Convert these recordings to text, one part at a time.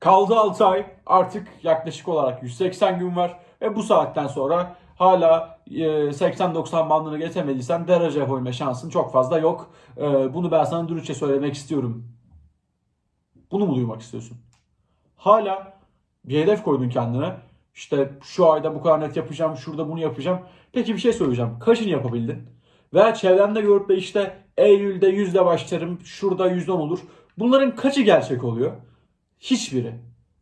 Kaldı 6 ay. Artık yaklaşık olarak 180 gün var. Ve bu saatten sonra hala e, 80-90 bandını geçemediysen derece yapabilme şansın çok fazla yok. E, Bunu ben sana dürüstçe söylemek istiyorum. Bunu mu duymak istiyorsun? Hala bir hedef koydun kendine. İşte şu ayda bu kadar net yapacağım, şurada bunu yapacağım. Peki bir şey söyleyeceğim. Kaçını yapabildin? Veya çevremde görüp de işte Eylül'de yüzde başlarım, şurada yüzde on olur. Bunların kaçı gerçek oluyor? Hiçbiri.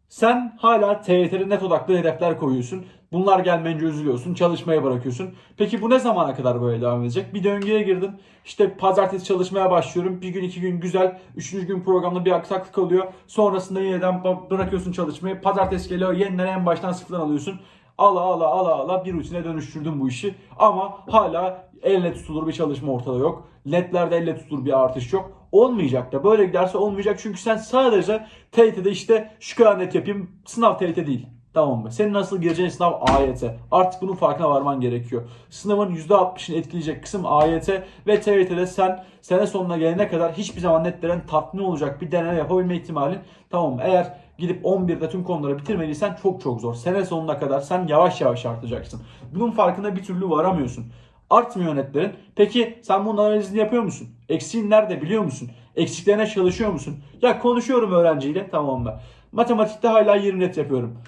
Sen hala TYT'de net odaklı hedefler koyuyorsun. Bunlar gelmeyince üzülüyorsun, çalışmaya bırakıyorsun. Peki bu ne zamana kadar böyle devam edecek? Bir döngüye girdin. İşte pazartesi çalışmaya başlıyorum. Bir gün iki gün güzel. Üçüncü gün programda bir aksaklık oluyor. Sonrasında yeniden bırakıyorsun çalışmayı. Pazartesi geliyor yeniden en baştan sıfırdan alıyorsun. Ala ala ala ala bir rutine dönüştürdün bu işi. Ama hala elle tutulur bir çalışma ortada yok. Netlerde elle tutulur bir artış yok. Olmayacak da böyle giderse olmayacak çünkü sen sadece TYT'de işte şu kadar net yapayım sınav TYT değil. Tamam mı? Senin nasıl gireceğin sınav AYT. Artık bunun farkına varman gerekiyor. Sınavın %60'ını etkileyecek kısım AYT ve TYT'de sen sene sonuna gelene kadar hiçbir zaman netlerin tatmin olacak bir deneme yapabilme ihtimalin tamam mı? Eğer gidip 11'de tüm konuları bitirmediysen çok çok zor. Sene sonuna kadar sen yavaş yavaş artacaksın. Bunun farkına bir türlü varamıyorsun. Artmıyor netlerin. Peki sen bunun analizini yapıyor musun? Eksiğin nerede biliyor musun? Eksiklerine çalışıyor musun? Ya konuşuyorum öğrenciyle tamam mı? Matematikte hala 20 net yapıyorum.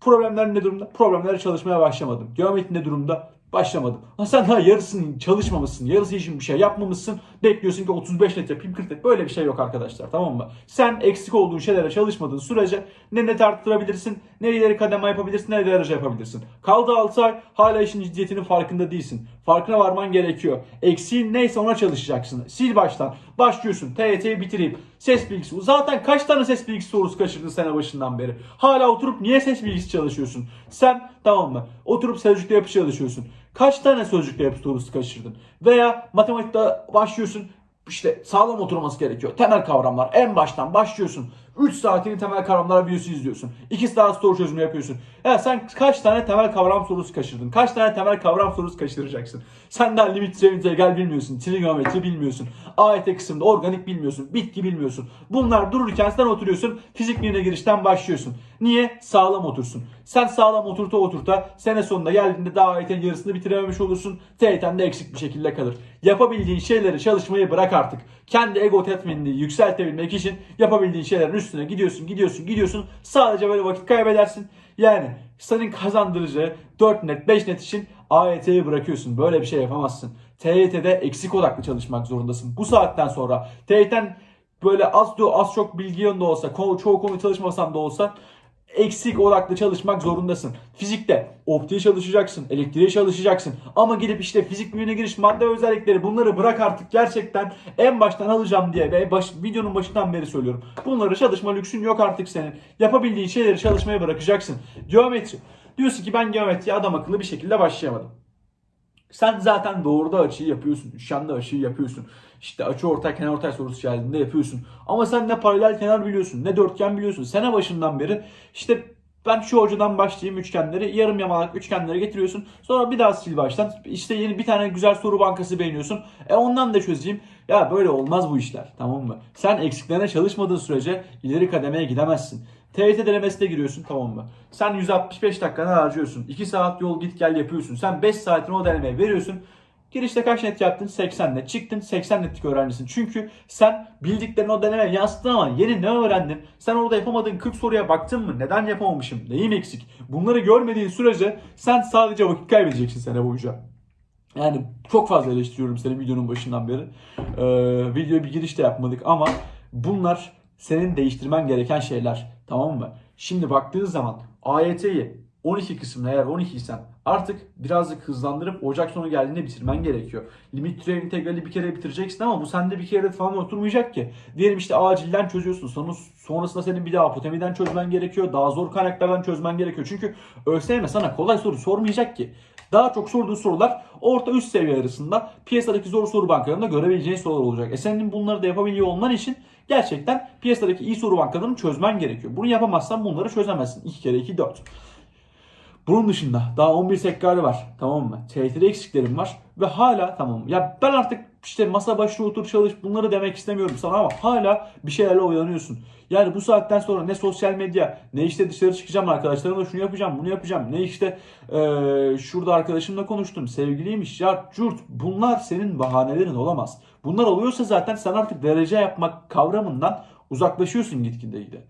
Problemler ne durumda? Problemlere çalışmaya başlamadım. Geometri ne durumda? Başlamadım. Ha sen daha yarısını çalışmamışsın. Yarısı için bir şey yapmamışsın. Bekliyorsun ki 35 net yapayım 40 net. Böyle bir şey yok arkadaşlar tamam mı? Sen eksik olduğun şeylere çalışmadığın sürece ne net arttırabilirsin, ne ileri kademe yapabilirsin, ne derece yapabilirsin. Kaldı 6 ay hala işin ciddiyetinin farkında değilsin. Farkına varman gerekiyor. Eksiğin neyse ona çalışacaksın. Sil baştan. Başlıyorsun. TYT'yi bitireyim. Ses bilgisi. Zaten kaç tane ses bilgisi sorusu kaçırdın sene başından beri? Hala oturup niye ses bilgisi çalışıyorsun? Sen tamam mı? Oturup sözcükle yapı çalışıyorsun. Kaç tane sözcükle yapı kaçırdın? Veya matematikte başlıyorsun. İşte sağlam oturması gerekiyor. Temel kavramlar. En baştan başlıyorsun. 3 saatini temel kavramlar videosu izliyorsun. 2 saat soru çözümü yapıyorsun. Ya sen kaç tane temel kavram sorusu kaçırdın? Kaç tane temel kavram sorusu kaçıracaksın? Sen daha limit integral bilmiyorsun. Trigonometri bilmiyorsun. AYT kısmında organik bilmiyorsun. Bitki bilmiyorsun. Bunlar dururken sen oturuyorsun. Fizik birine girişten başlıyorsun. Niye? Sağlam otursun. Sen sağlam oturta oturta sene sonunda geldiğinde daha AYT'nin yarısını bitirememiş olursun. TYT'den de eksik bir şekilde kalır. Yapabildiğin şeyleri çalışmayı bırak artık. Kendi ego tatminini yükseltebilmek için yapabildiğin şeylerin üstüne gidiyorsun, gidiyorsun, gidiyorsun. Sadece böyle vakit kaybedersin. Yani senin kazandıracağı 4 net, 5 net için AYT'yi bırakıyorsun. Böyle bir şey yapamazsın. TYT'de eksik odaklı çalışmak zorundasın. Bu saatten sonra TYT'den böyle az az çok bilgi yönde olsa, çoğu konu çalışmasam da olsa eksik odaklı çalışmak zorundasın. Fizikte optiğe çalışacaksın, elektriğe çalışacaksın. Ama gidip işte fizik bilimine giriş, madde özellikleri bunları bırak artık gerçekten en baştan alacağım diye ve baş, videonun başından beri söylüyorum. Bunları çalışma lüksün yok artık senin. Yapabildiğin şeyleri çalışmaya bırakacaksın. Geometri. Diyorsun ki ben geometriye adam akıllı bir şekilde başlayamadım. Sen zaten doğruda açıyı yapıyorsun. Üçgende açıyı yapıyorsun. İşte açı ortay kenar ortay sorusu geldiğinde yapıyorsun. Ama sen ne paralel kenar biliyorsun ne dörtgen biliyorsun. Sene başından beri işte ben şu hocadan başlayayım üçgenleri, yarım yamalak üçgenleri getiriyorsun. Sonra bir daha sil baştan. İşte yeni bir tane güzel soru bankası beğeniyorsun. E ondan da çözeyim. Ya böyle olmaz bu işler tamam mı? Sen eksiklerine çalışmadığın sürece ileri kademeye gidemezsin. TYT denemesine giriyorsun tamam mı? Sen 165 dakikanı harcıyorsun. 2 saat yol git gel yapıyorsun. Sen 5 saatini o denemeye veriyorsun. Girişte kaç net yaptın? 80 net. Çıktın 80 netlik öğrencisin. Çünkü sen bildiklerini o denemeye yansıttın ama yeni ne öğrendin? Sen orada yapamadığın 40 soruya baktın mı? Neden yapamamışım? Neyim eksik? Bunları görmediğin sürece sen sadece vakit kaybedeceksin sene boyunca. Yani çok fazla eleştiriyorum seni videonun başından beri. Ee, videoya bir giriş de yapmadık ama bunlar senin değiştirmen gereken şeyler. Tamam mı? Şimdi baktığın zaman AYT'yi 12 kısmına eğer 12 isen artık birazcık hızlandırıp Ocak sonu geldiğinde bitirmen gerekiyor. Limit türev integrali bir kere bitireceksin ama bu sende bir kere falan oturmayacak ki. Diyelim işte acilden çözüyorsun. Sonra, sonrasında senin bir daha apotemiden çözmen gerekiyor. Daha zor kaynaklardan çözmen gerekiyor. Çünkü ÖSYM sana kolay soru sormayacak ki. Daha çok sorduğu sorular orta üst seviye arasında piyasadaki zor soru bankalarında görebileceğin sorular olacak. E senin bunları da yapabiliyor olman için gerçekten piyasadaki iyi soru bankalarını çözmen gerekiyor. Bunu yapamazsan bunları çözemezsin. 2 kere 2 4. Bunun dışında daha 11 tekrarı var. Tamam mı? TYT'de eksiklerim var. Ve hala tamam. Ya ben artık işte masa başına otur çalış bunları demek istemiyorum sana ama hala bir şeylerle oyalanıyorsun. Yani bu saatten sonra ne sosyal medya ne işte dışarı çıkacağım arkadaşlarımla şunu yapacağım bunu yapacağım ne işte eee, şurada arkadaşımla konuştum sevgiliymiş ya curt bunlar senin bahanelerin olamaz. Bunlar oluyorsa zaten sen artık derece yapmak kavramından uzaklaşıyorsun gitgide gide.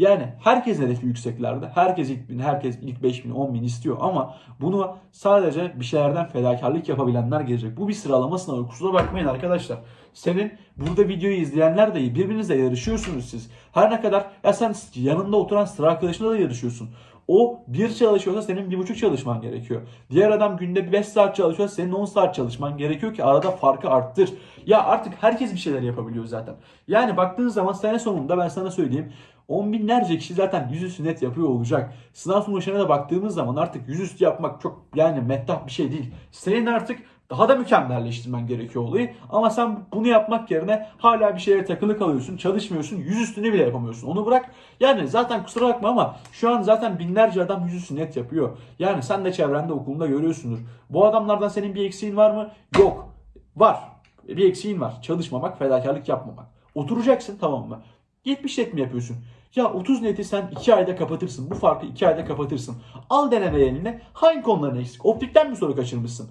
Yani herkes hedefi yükseklerde. Herkes ilk bin, herkes ilk 5 bin, 10 bin istiyor ama bunu sadece bir şeylerden fedakarlık yapabilenler gelecek. Bu bir sıralama sınavı. Kusura bakmayın arkadaşlar. Senin burada videoyu izleyenler de. Birbirinizle yarışıyorsunuz siz. Her ne kadar ya sen yanında oturan sıra arkadaşınla da yarışıyorsun. O bir çalışıyorsa senin bir buçuk çalışman gerekiyor. Diğer adam günde 5 saat çalışıyorsa senin 10 saat çalışman gerekiyor ki arada farkı arttır. Ya artık herkes bir şeyler yapabiliyor zaten. Yani baktığın zaman sene sonunda ben sana söyleyeyim. On binlerce kişi zaten yüzüstü net yapıyor olacak. Sınav sonuçlarına da baktığımız zaman artık yüzüstü yapmak çok yani mettah bir şey değil. Senin artık daha da mükemmelleştirmen gerekiyor olayı. Ama sen bunu yapmak yerine hala bir şeye takılı kalıyorsun, çalışmıyorsun, yüzüstünü bile yapamıyorsun. Onu bırak. Yani zaten kusura bakma ama şu an zaten binlerce adam yüzüstü net yapıyor. Yani sen de çevrende okulunda görüyorsundur. Bu adamlardan senin bir eksiğin var mı? Yok. Var. Bir eksiğin var. Çalışmamak, fedakarlık yapmamak. Oturacaksın tamam mı? 70 net mi yapıyorsun? Ya 30 neti sen 2 ayda kapatırsın. Bu farkı 2 ayda kapatırsın. Al deneme eline. Hangi konuların eksik? Optikten mi soru kaçırmışsın?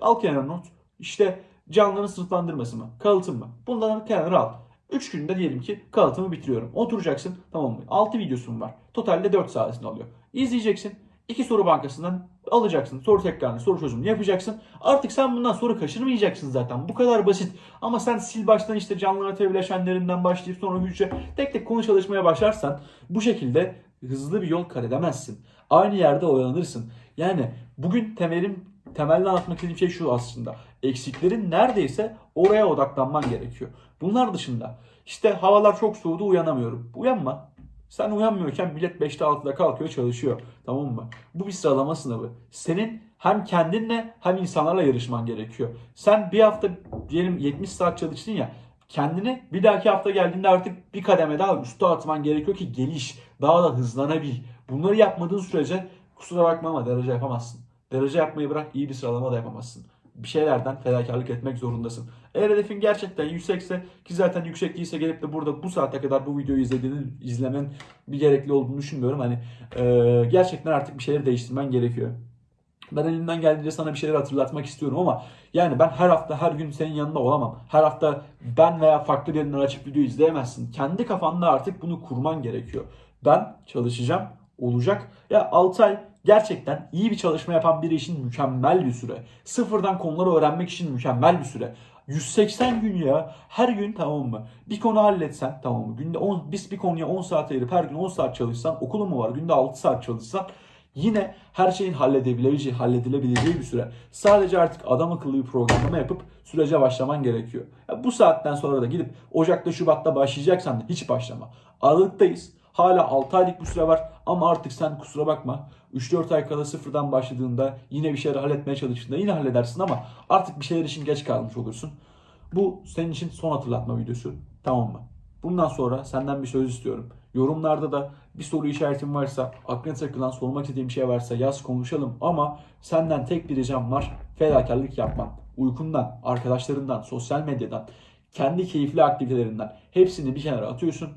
Al kenara not. İşte canlının sınıflandırması mı? Kalıtım mı? Bunları kenara al. 3 günde diyelim ki kalıtımı bitiriyorum. Oturacaksın tamam mı? 6 videosum var. Totalde 4 saatini alıyor. İzleyeceksin. 2 soru bankasından alacaksın. Soru tekrarını, soru çözümünü yapacaksın. Artık sen bundan soru kaçırmayacaksın zaten. Bu kadar basit. Ama sen sil baştan işte canlı nötr bileşenlerinden başlayıp sonra hücre tek tek konu çalışmaya başlarsan bu şekilde hızlı bir yol kat edemezsin. Aynı yerde oyalanırsın. Yani bugün temelim temelde anlatmak istediğim şey şu aslında. Eksiklerin neredeyse oraya odaklanman gerekiyor. Bunlar dışında işte havalar çok soğudu uyanamıyorum. Uyanma. Sen uyanmıyorken millet 5'te 6'da kalkıyor çalışıyor. Tamam mı? Bu bir sıralama sınavı. Senin hem kendinle hem insanlarla yarışman gerekiyor. Sen bir hafta diyelim 70 saat çalıştın ya kendini bir dahaki hafta geldiğinde artık bir kademe daha üste atman gerekiyor ki geliş daha da hızlanabil. Bunları yapmadığın sürece kusura bakma ama derece yapamazsın. Derece yapmayı bırak iyi bir sıralama da yapamazsın. Bir şeylerden fedakarlık etmek zorundasın. Eğer hedefin gerçekten yüksekse ki zaten yüksek değilse gelip de burada bu saate kadar bu videoyu izlediğini izlemen bir gerekli olduğunu düşünmüyorum. Hani e, gerçekten artık bir şeyleri değiştirmen gerekiyor. Ben elimden geldiğince sana bir şeyler hatırlatmak istiyorum ama yani ben her hafta her gün senin yanında olamam. Her hafta ben veya farklı birinden açıp video izleyemezsin. Kendi kafanda artık bunu kurman gerekiyor. Ben çalışacağım, olacak. Ya 6 ay gerçekten iyi bir çalışma yapan biri için mükemmel bir süre. Sıfırdan konuları öğrenmek için mükemmel bir süre. 180 gün ya. Her gün tamam mı? Bir konu halletsen tamam mı? Günde 10, biz bir konuya 10 saat ayırıp her gün 10 saat çalışsan okulun mu var? Günde 6 saat çalışsan yine her şeyin halledebileceği, halledilebileceği bir süre. Sadece artık adam akıllı bir programlama yapıp sürece başlaman gerekiyor. Ya bu saatten sonra da gidip Ocak'ta Şubat'ta başlayacaksan da hiç başlama. Aralıktayız. Hala 6 aylık bir süre var ama artık sen kusura bakma 3-4 ay kala sıfırdan başladığında yine bir şeyler halletmeye çalıştığında yine halledersin ama artık bir şeyler için geç kalmış olursun. Bu senin için son hatırlatma videosu. Tamam mı? Bundan sonra senden bir söz istiyorum. Yorumlarda da bir soru işaretin varsa, aklına takılan sormak istediğim şey varsa yaz konuşalım. Ama senden tek bir ricam var. Fedakarlık yapman. Uykundan, arkadaşlarından, sosyal medyadan, kendi keyifli aktivitelerinden hepsini bir kenara atıyorsun.